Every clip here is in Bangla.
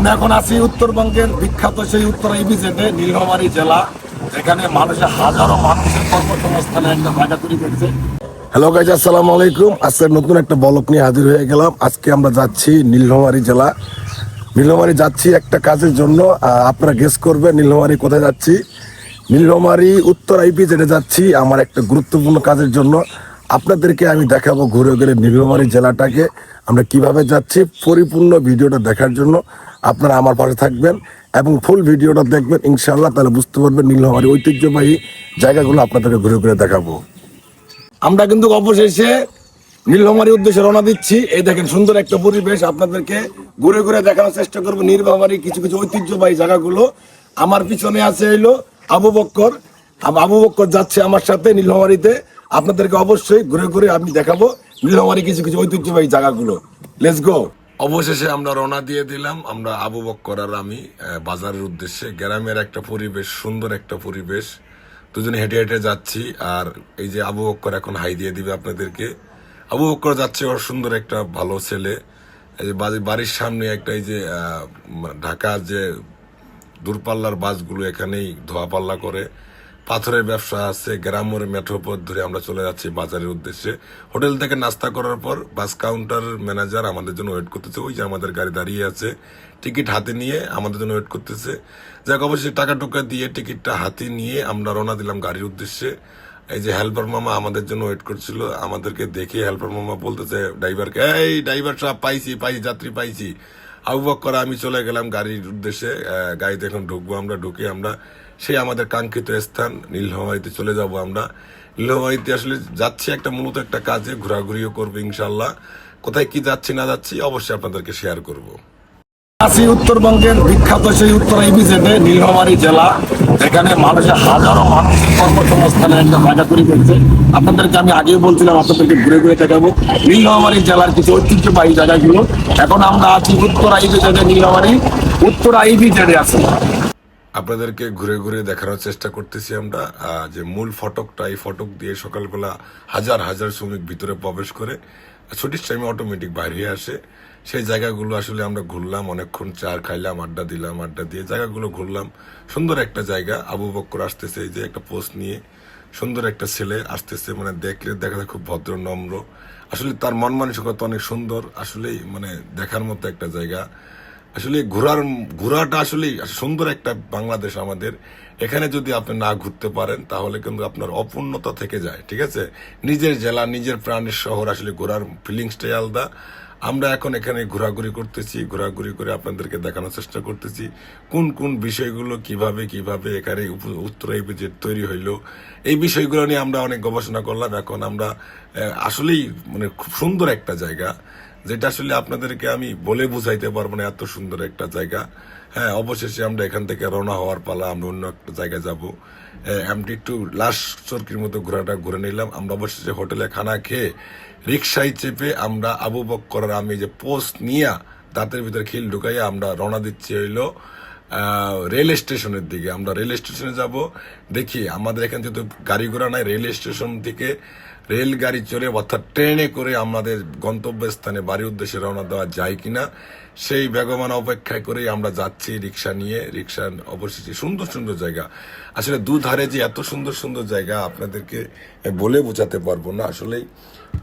আমরা এখন আছি উত্তরবঙ্গের বিখ্যাত সেই উত্তর ইবিজেটে নীলফামারী জেলা, যেখানে মানুষের হাজারো মানুষের কর্মসংস্থানে একটা জায়গা তৈরি করেছে। হ্যালো গাইজ আসসালামু আলাইকুম। আজকে নতুন একটা বলক নিয়ে হাজির হয়ে গেলাম। আজকে আমরা যাচ্ছি নীলফামারী জেলা। নীলফামারী যাচ্ছি একটা কাজের জন্য। আপনারা গেস করবেন নীলফামারী কোথায় যাচ্ছি। নীলফামারী উত্তর আইপি যেটা যাচ্ছি আমার একটা গুরুত্বপূর্ণ কাজের জন্য। আপনাদেরকে আমি দেখাবো ঘুরে ঘুরে নীলফামারী জেলাটাকে। আমরা কীভাবে যাচ্ছি, পরিপূর্ণ ভিডিওটা দেখার জন্য আপনারা আমার পাশে থাকবেন এবং ফুল ভিডিওটা দেখবেন। ইনশাল্লাহ তাহলে বুঝতে পারবেন নীলফামারী ঐতিহ্যবাহী জায়গাগুলো আপনাদেরকে ঘুরে ঘুরে দেখাবো। আমরা কিন্তু অবশেষে নীলফামারীর উদ্দেশ্যে রওনা দিচ্ছি। এই দেখেন সুন্দর একটা পরিবেশ আপনাদেরকে ঘুরে ঘুরে দেখানোর চেষ্টা করব নীলফামারী কিছু কিছু ঐতিহ্যবাহী জায়গাগুলো। আমার পিছনে আছে এলো আবু বক্কর। আব- বক্কর যাচ্ছে আমার সাথে নীলফামারীতে। আপনাদেরকে অবশ্যই ঘুরে ঘুরে আমি দেখাবো নীলফামারী কিছু কিছু ঐতিহ্যবাহী জায়গাগুলো। লেটস গো অবশেষে আমরা রওনা দিয়ে দিলাম আমরা আবু বক্কর আর আমি বাজারের উদ্দেশ্যে। গ্রামের একটা পরিবেশ সুন্দর একটা পরিবেশ। দুজনে হেঁটে হেঁটে যাচ্ছি আর এই যে আবু বক্কর এখন হাই দিয়ে দিবে আপনাদেরকে। আবু বক্কর যাচ্ছে ওর সুন্দর একটা ভালো ছেলে। এই যে বাড়ি- বাড়ির সামনে একটা এই যে আহ, ঢাকা যে দূরপাল্লার বাসগুলো এখানেই ধোয়া পাল্লা করে। পাথরের ব্যবসা আছে, গ্রামের মেঠো পথ ধরে আমরা চলে যাচ্ছি বাজারের উদ্দেশ্যে। হোটেল থেকে নাস্তা করার পর বাস কাউন্টার ম্যানেজার আমাদের জন্য ওয়েট করতেছে। ওই যে আমাদের গাড়ি দাঁড়িয়ে আছে টিকিট হাতে নিয়ে আমাদের জন্য ওয়েট করতেছে। যাক অবশ্যই টাকা টুকা দিয়ে টিকিটটা হাতে নিয়ে আমরা রওনা দিলাম গাড়ির উদ্দেশ্যে। এই যে হেল্পার মামা আমাদের জন্য ওয়েট করছিল, আমাদেরকে দেখে হেল্পার মামা বলতেছে ড্রাইভারকে এই ড্রাইভার সাহেব, পাইছি পাইছি, যাত্রী পাইছি। আবু বক্কর, আমি চলে গেলাম গাড়ির উদ্দেশ্যে। গাড়িতে এখন ঢুকবো আমরা, ঢুকে আমরা সেই আমাদের কাঙ্ক্ষিত স্থান নীলহমারিতে চলে যাব আমরা। নীলহমারিতে আসলে যাচ্ছি একটা মূলত একটা কাজে, ঘোরাঘুরিও করব ইনশাল্লাহ কোথায় কি যাচ্ছি, না যাচ্ছি অবশ্যই আপনাদেরকে শেয়ার করব। আছি উত্তরবঙ্গের বিখ্যাত সেই উত্তর ইবিজেটে নীলফামারী জেলা, যেখানে মানুষের হাজারো মানুষের কর্মসংস্থানে একটা জায়গা তৈরি করেছে আপনাদেরকে আমি আগেই বলছিলাম, আপনাদেরকে ঘুরে ঘুরে দেখাবো। নীলফামারী জেলার কিছু ঐতিহ্যবাহী জায়গাগুলো। এখন আমরা আছি উত্তর ইবিজেটে নীলফামারী। উত্তর ইবিজেটে আছি। আপনাদেরকে ঘুরে ঘুরে দেখানোর চেষ্টা করতেছি আমরা যে মূল ফটকটা, এই ফটক দিয়ে সকালবেলা হাজার হাজার শ্রমিক ভিতরে প্রবেশ করে, ছুটির টাইমে অটোমেটিক বাইরে হয়ে আসে। সেই জায়গাগুলো আসলে আমরা ঘুরলাম, অনেকক্ষণ চা খাইলাম, আড্ডা দিলাম, আড্ডা দিয়ে জায়গাগুলো ঘুরলাম। সুন্দর একটা জায়গা, আবু বক্কর আসতেছে, এই যে একটা পোস্ট নিয়ে। সুন্দর একটা ছেলে আসতেছে মানে দেখলে দেখা যায় খুব ভদ্র, নম্র। আসলে তার মন মানসিকতা অনেক সুন্দর, আসলেই মানে দেখার মতো একটা জায়গা। আসলে ঘোরার, ঘোরাটা আসলে সুন্দর একটা বাংলাদেশ আমাদের। এখানে যদি আপনি না ঘুরতে পারেন, তাহলে কিন্তু আপনার অপূর্ণতা থেকে যায়, ঠিক আছে? নিজের জেলা, নিজের প্রাণের শহর আসলে ঘোরার ফিলিংসটাই আলাদা। আমরা এখন এখানে ঘোরাঘুরি করতেছি, ঘোরাঘুরি করে আপনাদেরকে দেখানোর চেষ্টা করতেছি। কোন কোন বিষয়গুলো কীভাবে কীভাবে এখানে উত্তর যে তৈরি হইল, এই বিষয়গুলো নিয়ে আমরা অনেক গবেষণা করলাম। এখন আমরা আসলেই মানে খুব সুন্দর একটা জায়গা। যেটা আসলে আপনাদেরকে আমি বলে বুঝাইতে পারব না, এত সুন্দর একটা জায়গা। হ্যাঁ অবশেষে আমরা এখান থেকে রওনা হওয়ার পালা, আমরা অন্য একটা জায়গায় যাব। আমি একটু লাস্ট চরকির মতো ঘোরাটা ঘুরে নিলাম। আমরা অবশেষে হোটেলে খানা খেয়ে রিক্সায় চেপে আমরা আবু বক্কর আর আমি যে পোস্ট নিয়ে দাঁতের ভিতরে খিল ঢুকাইয়া আমরা রওনা দিচ্ছি হইল রেল স্টেশনের দিকে। আমরা রেল স্টেশনে যাব, দেখি আমাদের এখানে যেহেতু গাড়ি ঘোড়া নাই, রেল স্টেশন থেকে রেলগাড়ি চড়ে অর্থাৎ ট্রেনে করে আমাদের গন্তব্যস্থানে বাড়ির উদ্দেশ্যে রওনা দেওয়া যায় কিনা, সেই বেগমান অপেক্ষায় করেই আমরা যাচ্ছি রিক্সা নিয়ে। রিক্সা অবশেষে সুন্দর সুন্দর জায়গা। আসলে দুধারে যে এত সুন্দর সুন্দর জায়গা আপনাদেরকে বলে বোঝাতে পারব না। আসলেই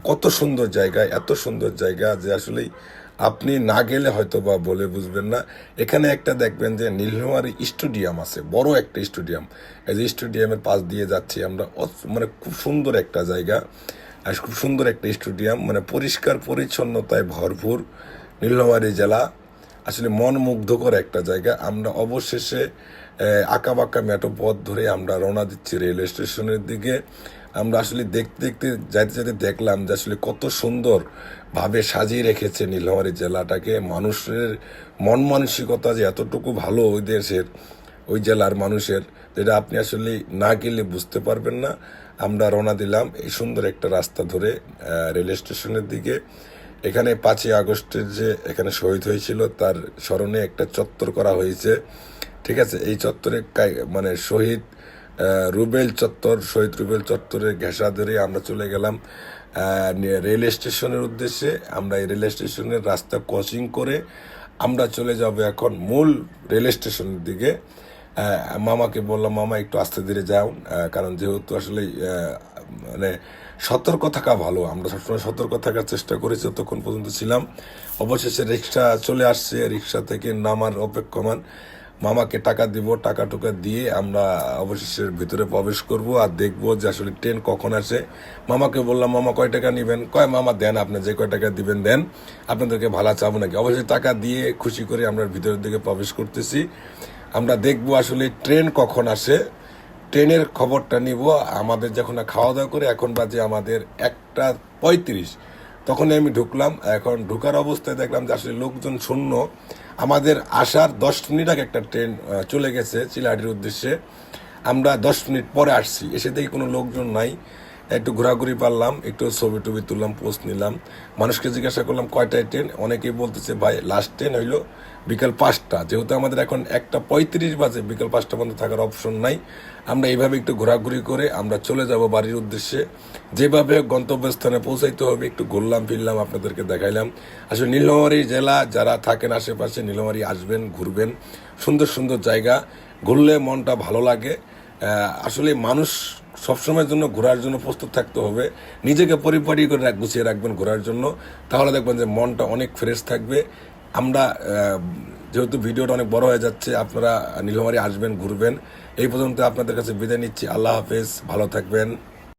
কত সুন্দর জায়গা, এত সুন্দর জায়গা যে আসলেই আপনি না গেলে হয়তো বা বলে বুঝবেন না। এখানে একটা দেখবেন যে নীলমারি স্টেডিয়াম আছে, বড় একটা স্টেডিয়াম। এই যে স্টেডিয়ামের পাশ দিয়ে যাচ্ছি আমরা মানে খুব সুন্দর একটা জায়গা। আর খুব সুন্দর একটা স্টেডিয়াম মানে পরিষ্কার পরিচ্ছন্নতায় ভরপুর নীলমারি জেলা। আসলে মন মুগ্ধকর একটা জায়গা। আমরা অবশেষে আঁকা বাঁকা মেটো পথ ধরে আমরা রওনা দিচ্ছি রেল স্টেশনের দিকে। আমরা আসলে দেখতে দেখতে, যাইতে যাইতে দেখলাম যে আসলে কত সুন্দর ভাবে সাজিয়ে রেখেছে নীলমারি জেলাটাকে। মানুষের মন মানসিকতা যে এতটুকু ভালো ওই দেশের, ওই জেলার মানুষের, যেটা আপনি আসলে না গেলে বুঝতে পারবেন না। আমরা রওনা দিলাম এই সুন্দর একটা রাস্তা ধরে রেল স্টেশনের দিকে। এখানে পাঁচই আগস্টের যে এখানে শহীদ হয়েছিল, তার স্মরণে একটা চত্বর করা হয়েছে। ঠিক আছে, এই চত্বরে মানে শহীদ রুবেল চত্বর, শহীদ রুবেল চত্বরের ঘেঁষা ধরে আমরা চলে গেলাম রেল স্টেশনের উদ্দেশ্যে। আমরা এই রেল স্টেশনের রাস্তা ক্রসিং করে আমরা চলে যাব এখন মূল রেল স্টেশনের দিকে। মামাকে বললাম, মামা, একটু আস্তে ধীরে যাও কারণ যেহেতু আসলে মানে সতর্ক থাকা ভালো, আমরা সবসময় সতর্ক থাকার চেষ্টা করেছি, ততক্ষণ পর্যন্ত ছিলাম। অবশেষে রিক্সা চলে আসছে, রিক্সা থেকে নামার অপেক্ষমান মামাকে টাকা দিব, টাকা টুকা দিয়ে আমরা অবশেষের ভিতরে প্রবেশ করব আর দেখব যে আসলে ট্রেন কখন আসে। মামাকে বললাম, মামা, কয় টাকা নেবেন? কয়, মামা, দেন আপনি যে কয় টাকা দিবেন, দেন। আপনাদেরকে ভাড়া চাবো নাকি? অবশ্যই টাকা দিয়ে খুশি করে আমরা ভিতরের দিকে প্রবেশ করতেছি। আমরা দেখব আসলে ট্রেন কখন আসে। ট্রেনের খবরটা নিব। আমাদের যখন খাওয়া দাওয়া করে, এখন বাজে আমাদের একটা পঁয়ত্রিশ। তখনই আমি ঢুকলাম, এখন ঢুকার অবস্থায় দেখলাম যে আসলে লোকজন শূন্য। আমাদের আসার দশ মিনিট আগে একটা ট্রেন চলে গেছে চিলাহাটির উদ্দেশ্যে। আমরা দশ মিনিট পরে আসছি, এসে দেখি কোনো লোকজন নাই। একটু ঘোরাঘুরি পারলাম, একটু ছবি টবি তুললাম, পোস্ট নিলাম। মানুষকে জিজ্ঞাসা করলাম, কয়টায় ট্রেন? অনেকেই বলতেছে, ভাই লাস্ট ট্রেন হইল। বিকাল পাঁচটা। যেহেতু আমাদের এখন একটা পঁয়ত্রিশ বাজে, বিকাল পাঁচটা পর্যন্ত থাকার অপশন নাই। আমরা এইভাবে একটু ঘোরাঘুরি করে আমরা চলে যাব বাড়ির উদ্দেশ্যে। যেভাবে গন্তব্যস্থানে পৌঁছাইতে হবে, একটু ঘুরলাম ফিরলাম আপনাদেরকে দেখাইলাম। আসলে নীলমারি জেলা, যারা থাকেন আশেপাশে নীলমারি আসবেন, ঘুরবেন। সুন্দর সুন্দর জায়গা, ঘুরলে মনটা ভালো লাগে। আসলে মানুষ সবসময়ের জন্য ঘোরার জন্য প্রস্তুত থাকতে হবে। নিজেকে পরিপাটি করে গুছিয়ে রাখবেন ঘোরার জন্য। তাহলে দেখবেন যে মনটা অনেক ফ্রেশ থাকবে। আমরা যেহেতু ভিডিওটা অনেক বড় হয়ে যাচ্ছে, আপনারা নীলমারি আসবেন, ঘুরবেন। এই পর্যন্ত আপনাদের কাছে বিদায় নিচ্ছি। আল্লাহ হাফেজ, ভালো থাকবেন।